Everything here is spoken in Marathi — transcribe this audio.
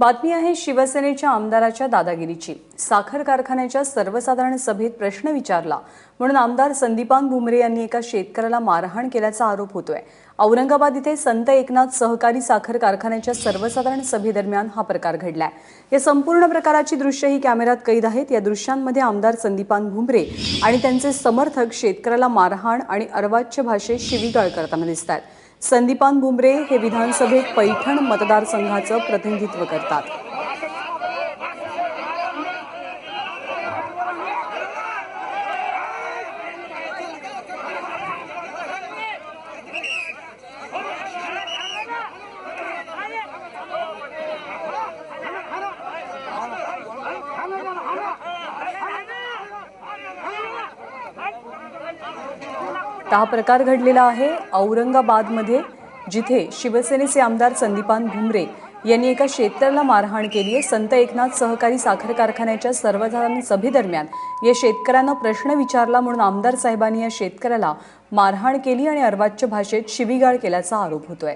बातमी आहे शिवसेनेच्या आमदाराच्या दादागिरीची. साखर कारखान्याच्या सर्वसाधारण सभेत प्रश्न विचारला. म्हणून आमदार संदीपान भुमरे यांनी एका शेतकऱ्याला मारहाण केल्याचा आरोप होतोय. औरंगाबाद इथे संत एकनाथ सहकारी साखर कारखान्याच्या सर्वसाधारण सभेदरम्यान हा प्रकार घडलाय. या संपूर्ण प्रकाराची दृश्य ही कॅमेऱ्यात कैद आहेत. या दृश्यांमध्ये आमदार संदीपान भुमरे आणि त्यांचे समर्थक शेतकऱ्याला मारहाण आणि अर्वाच्य भाषेत शिवीगाळ करताना दिसत आहेत संदीपान भुमरे हे विधानसभेत पैठण मतदारसंघाचं प्रतिनिधित्व करतात. तर हा प्रकार घडलेला आहे औरंगाबादमध्ये जिथे शिवसेनेचे आमदार संदीपान भुमरे यांनी एका शेतकऱ्याला मारहाण केली आहे. संत एकनाथ सहकारी साखर कारखान्याच्या सर्वसाधारण सभेदरम्यान या शेतकऱ्यानं प्रश्न विचारला म्हणून आमदार साहेबांनी या शेतकऱ्याला मारहाण केली आणि अर्वाच्य भाषेत शिवीगाळ केल्याचा आरोप होतोय.